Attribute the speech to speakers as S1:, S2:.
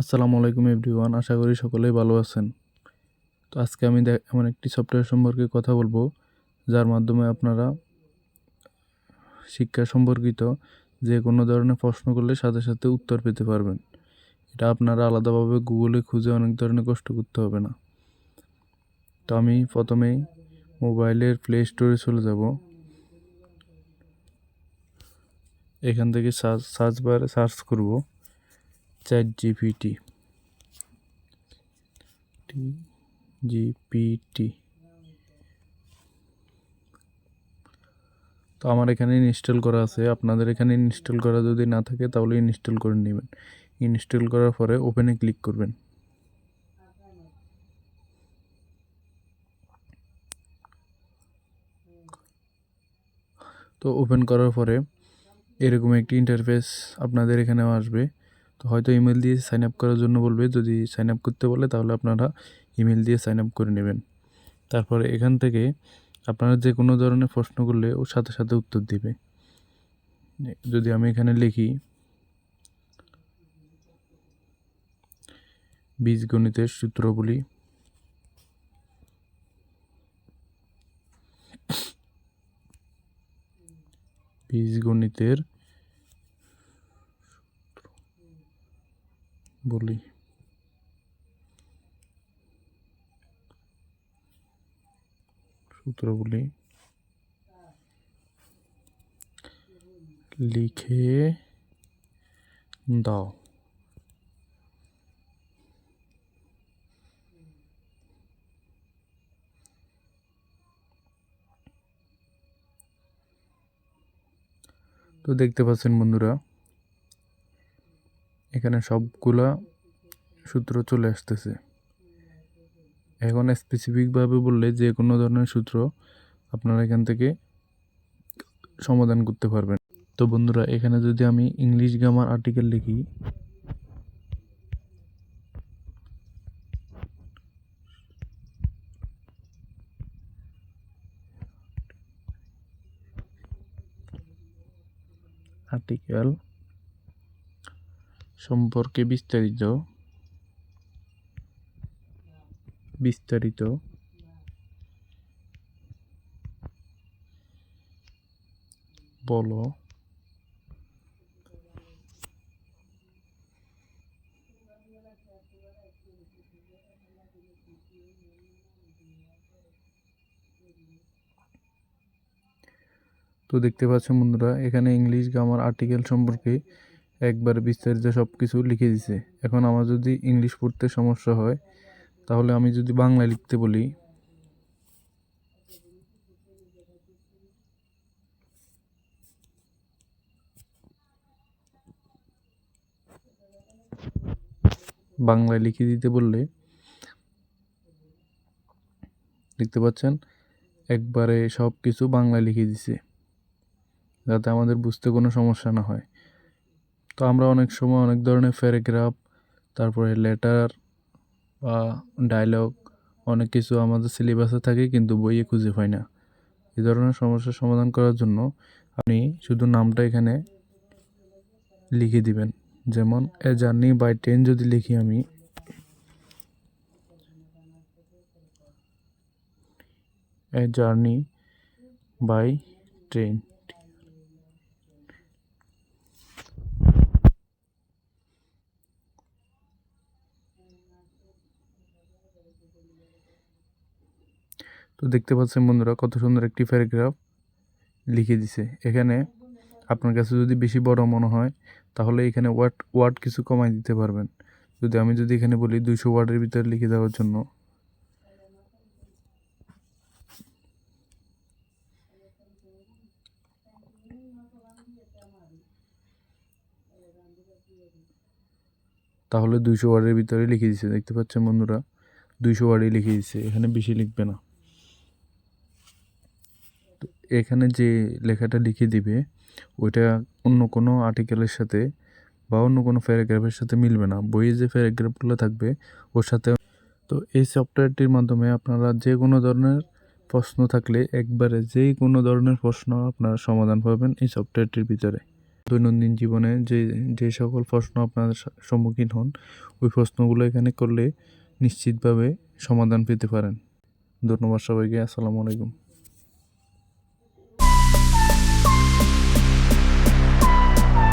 S1: আসসালামু আলাইকুম এভরিওয়ান, আশা করি সকলেই ভালো আছেন। তো আজকে আমি এমন একটি সফটওয়্যার সম্পর্কে কথা বলব, যার মাধ্যমে আপনারা শিক্ষা সম্পর্কিত যে কোনো ধরনের প্রশ্ন করলে সাথে সাথে উত্তর পেতে পারবেন। এটা আপনারা আলাদাভাবে গুগলে খুঁজে অনেক ধরনের কষ্ট করতে হবে না। তো আমি প্রথমেই মোবাইলের প্লে স্টোরে চলে যাব। এখান থেকে সার্চ সার্চ বারে সার্চ করব। চ্যাট জিপিটি টি জিপিটি তো আমার এখানে ইনস্টল করা আছে। আপনাদের এখানে ইনস্টল করা যদি না থাকে, তাহলে ইনস্টল করে নেবেন। ইনস্টল করার পরে ওপেনে ক্লিক করবেন। তো ওপেন করার পরে এরকম একটি ইন্টারফেস আপনাদের এখানেও আসবে। তো হয়তো ইমেল দিয়ে সাইন আপ করার জন্য বলবে। যদি সাইন আপ করতে বলে, তাহলে আপনারা ইমেল দিয়ে সাইন আপ করে নেবেন। তারপরে এখান থেকে আপনারা যে কোনো ধরনের প্রশ্ন করলে ও সাথে সাথে উত্তর দিবে। যদি আমি এখানে লিখি, বীজগণিতের সূত্রগুলি বীজগণিতের বলি। সূত্রগুলি লিখে দাও। তো দেখতে পাচ্ছেন বন্ধুরা এখানে সবগুলা সূত্র চলে আসতেছে। এখন স্পেসিফিকভাবে বললে যে কোনো ধরনের সূত্র আপনারা এখান থেকে সমাধান করতে পারবেন। তো বন্ধুরা, এখানে যদি আমি ইংলিশ গ্রামার আর্টিকেল লিখি আর্টিকেল সম্পর্কে বিস্তারিত। বিস্তারিত। বলো। তো দেখতে পাচ্ছেন বন্ধুরা এখানে ইংলিশ গ্রামার আর্টিকেল সম্পর্কে একবার বিস্তারিত সব কিছু লিখে দিছে। এখন আমার যদি ইংলিশ পড়তে সমস্যা হয়, তাহলে আমি যদি বাংলায় লিখতে বলি। বাংলায় লিখে দিতে বললে, দেখতে পাচ্ছেন, একবারে সব কিছু বাংলায় লিখে দিছে, যাতে আমাদের বুঝতে কোনো সমস্যা না হয়। তো আমরা অনেক সময় অনেক ধরনের প্যারাগ্রাফ তারপরে লেটার বা ডায়লগ অনেক কিছু আমাদের সিলেবাসে থাকে কিন্তু বইয়ে খুঁজে পাই না। এই ধরনের সমস্যার সমাধান করার জন্য আপনি শুধু নামটা এখানে লিখে দিবেন। যেমন এ জার্নি বাই ট্রেন যদি লিখি আমি। এ জার্নি বাই ট্রেন তো দেখতে পাচ্ছেন বন্ধুরা, কত সুন্দর একটি প্যারাগ্রাফ লিখে দিছে। এখানে আপনার কাছে যদি বেশি বড় মনে হয়, তাহলে এখানে ওয়ার্ড ওয়ার্ড কিছু কমাই দিতে পারবেন। যদি আমি যদি এখানে বলি দুইশো ওয়ার্ডের ভিতরে লিখে দেওয়ার জন্য। তাহলে দুইশো ওয়ার্ডের ভিতরে লিখে দিছে। দেখতে পাচ্ছেন বন্ধুরা, দুইশো ওয়ার্ডই লিখে দিছে। এখানে বেশি লিখবে না। এখানে যে লেখাটা লিখে দিবে, ওইটা অন্য কোনো আর্টিকেলের সাথে বা অন্য কোনো প্যারাগ্রাফের সাথে মিলবে না। বইয়ে যে প্যারাগ্রাফগুলো থাকবে, ওর সাথে তো এই সফটওয়্যারটির মাধ্যমে আপনারা যে কোনো ধরনের প্রশ্ন থাকলে একবারে যেই কোনো ধরনের প্রশ্ন আপনারা সমাধান পাবেন এই সফটওয়্যারটির ভিতরে। দৈনন্দিন জীবনে যে যে সকল প্রশ্ন আপনার সম্মুখীন হন, ওই প্রশ্নগুলো এখানে করলে নিশ্চিতভাবে সমাধান পেতে পারেন। ধন্যবাদ সবাইকে, আসসালামু আলাইকুম।